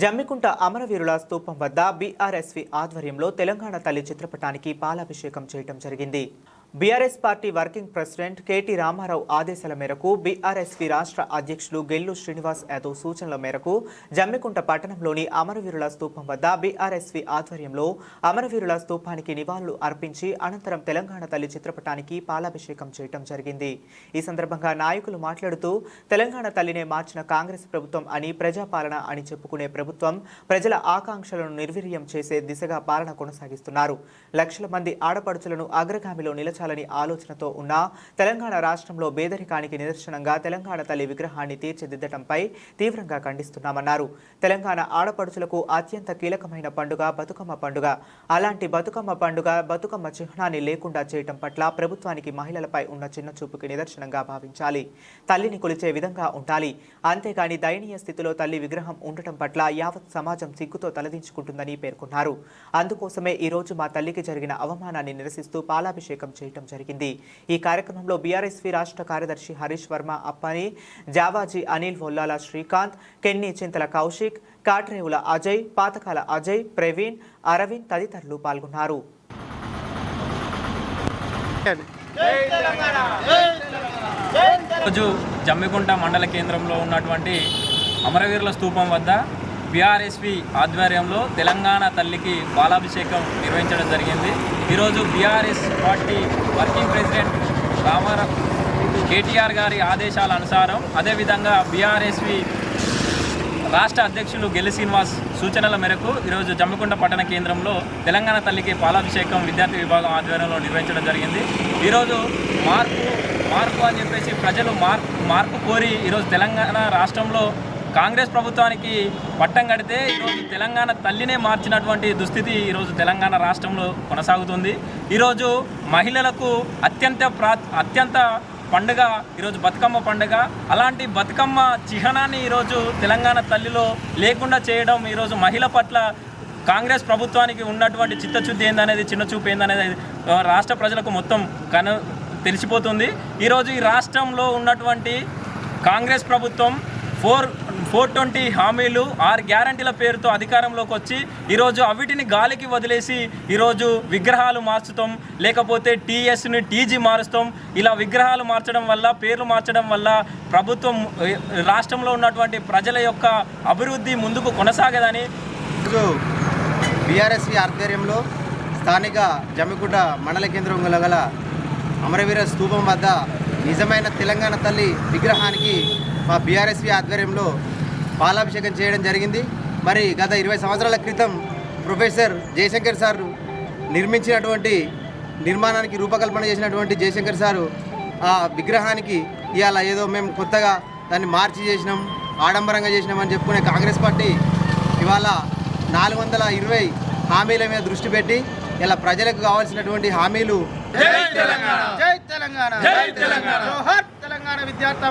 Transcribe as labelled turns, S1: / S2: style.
S1: జమ్మికుంట అమరవీరుల స్తూపం వద్ద బీఆర్ఎస్వి ఆధ్వర్యంలో తెలంగాణ తల్లి చిత్రపటానికి పాలాభిషేకం చేయడం జరిగింది. BRS party working president KT Rama Rao ఆదేశాల మేరకు బీఆర్ఎస్వి రాష్ట్ర అధ్యక్షులు గెల్లు శ్రీనివాస్ యాదవ్ సూచనల మేరకు జమ్మికుంట పట్టణంలోని అమరవీరుల స్తూపం వద్ద బీఆర్ఎస్వి ఆధ్వర్యంలో అమరవీరుల స్తూపానికి నివాళులు అర్పించి అనంతరం తెలంగాణ తల్లి చిత్రపటానికి పాలాభిషేకం చేయడం జరిగింది. ఈ సందర్భంగా నాయకులు మాట్లాడుతూ తెలంగాణ తల్లినే మార్చిన కాంగ్రెస్ ప్రభుత్వం అని ప్రజాపాలన అని చెప్పుకునే ప్రభుత్వం ప్రజల ఆకాంక్షలను నిర్వీర్యం చేసే దిశగా పాలన కొనసాగిస్తున్నారు. లక్షల మంది ఆడపడుచులను అగ్రగామిలో నిలచాలని ఆలోచనతో ఉన్న తెలంగాణ రాష్ట్రంలో పేదరికానికి నిదర్శనంగా తెలంగాణ తల్లి విగ్రహాన్ని తీర్చిదిద్దటంపై తీవ్రంగా ఖండిస్తున్నామన్నారు. తెలంగాణ ఆడపడుచులకు అత్యంత కీలకమైన పండుగ బతుకమ్మ పండుగ. అలాంటి బతుకమ్మ పండుగ బతుకమ్మ చిహ్నాన్ని లేకుండా చేయటం పట్ల ప్రభుత్వానికి మహిళలపై ఉన్న చిన్న చూపుకి నిదర్శనంగా భావించాలి. తల్లిని కొలిచే విధంగా ఉండాలి. అంతేగాని దయనీయ స్థితిలో తల్లి విగ్రహం ఉండటం పట్ల యావత్ సమాజం సిగ్గుతో తలదించుకుంటుందని పేర్కొన్నారు. అందుకోసమే ఈ రోజు మా తల్లికి జరిగిన అవమానాన్ని నిరసిస్తూ పాలాభిషేకం చేయటం జరిగింది. ఈ కార్యక్రమంలో బీఆర్ఎస్వి రాష్ట్ర కార్యదర్శి హరీష్ వర్మ అప్పని జావాజీ అనిల్ వొల్లాల శ్రీకాంత్ కెన్ని చింతల కౌశిక్ కాట్రేవుల అజయ్ పాతకాల అజయ్ ప్రవీణ్ అరవింద్ తదితరులు పాల్గొన్నారు.
S2: రోజు జమ్మికుంట మండల కేంద్రంలో ఉన్నటువంటి అమరవీరుల స్తూపం వద్ద బీఆర్ఎస్పి ఆధ్వర్యంలో తెలంగాణ తల్లికి బాలాభిషేకం నిర్వహించడం జరిగింది. ఈరోజు BRS party working president Rama Rao KTR గారి ఆదేశాల అనుసారం అదేవిధంగా బీఆర్ఎస్వి రాష్ట్ర అధ్యక్షులు గెల్లి శ్రీనివాస్ సూచనల మేరకు ఈరోజు జమ్మకుంట పట్టణ కేంద్రంలో తెలంగాణ తల్లికి పాలాభిషేకం విద్యార్థి విభాగం ఆధ్వర్యంలో నిర్వహించడం జరిగింది. ఈరోజు మార్పు మార్పు అని చెప్పేసి ప్రజలు మార్పు మార్పు కోరి ఈరోజు తెలంగాణ రాష్ట్రంలో కాంగ్రెస్ ప్రభుత్వానికి పట్టం కడితే ఈరోజు తెలంగాణ తల్లినే మార్చినటువంటి దుస్థితి ఈరోజు తెలంగాణ రాష్ట్రంలో కొనసాగుతుంది. ఈరోజు మహిళలకు అత్యంత ప్రా అత్యంత పండుగ ఈరోజు బతుకమ్మ పండుగ. అలాంటి బతుకమ్మ చిహ్నాన్ని ఈరోజు తెలంగాణ తల్లిలో లేకుండా చేయడం ఈరోజు మహిళ పట్ల కాంగ్రెస్ ప్రభుత్వానికి ఉన్నటువంటి చిత్తశుద్ధి ఏందనేది చిన్న చూపు ఏందనేది రాష్ట్ర ప్రజలకు మొత్తం కను తెలిసిపోతుంది. ఈరోజు ఈ రాష్ట్రంలో ఉన్నటువంటి కాంగ్రెస్ ప్రభుత్వం ఫోర్ ఫోర్ ట్వంటీ హామీలు ఆరు గ్యారంటీల పేరుతో అధికారంలోకి వచ్చి ఈరోజు అవిటిని గాలికి వదిలేసి ఈరోజు విగ్రహాలు మార్చుతాం. లేకపోతే టీఎస్ని టీజీ మారుస్తాం. ఇలా విగ్రహాలు మార్చడం వల్ల పేర్లు మార్చడం వల్ల ప్రభుత్వం రాష్ట్రంలో ఉన్నటువంటి ప్రజల యొక్క అభివృద్ధి ముందుకు కొనసాగదని
S3: ఈరోజు బీఆర్ఎస్వి ఆధ్వర్యంలో స్థానిక జమ్మికుంట మండల కేంద్రం గల గల అమరవీర స్తూపం వద్ద నిజమైన తెలంగాణ తల్లి విగ్రహానికి మా బీఆర్ఎస్వి ఆధ్వర్యంలో పాలాభిషేకం చేయడం జరిగింది. మరి గత ఇరవై సంవత్సరాల క్రితం ప్రొఫెసర్ జయశంకర్ సార్ నిర్మించినటువంటి నిర్మాణానికి రూపకల్పన చేసినటువంటి జయశంకర్ సారు ఆ విగ్రహానికి ఇవాళ ఏదో మేము కొత్తగా దాన్ని మార్చి చేసినాం ఆడంబరంగా చేసినాం అని చెప్పుకునే కాంగ్రెస్ పార్టీ ఇవాళ నాలుగు వందల ఇరవై హామీల మీద దృష్టి పెట్టి ఇలా ప్రజలకు కావాల్సినటువంటి హామీలు
S4: జై తెలంగాణ! జై తెలంగాణ! జై తెలంగాణ! జోహార్ తెలంగాణ విద్యార్థి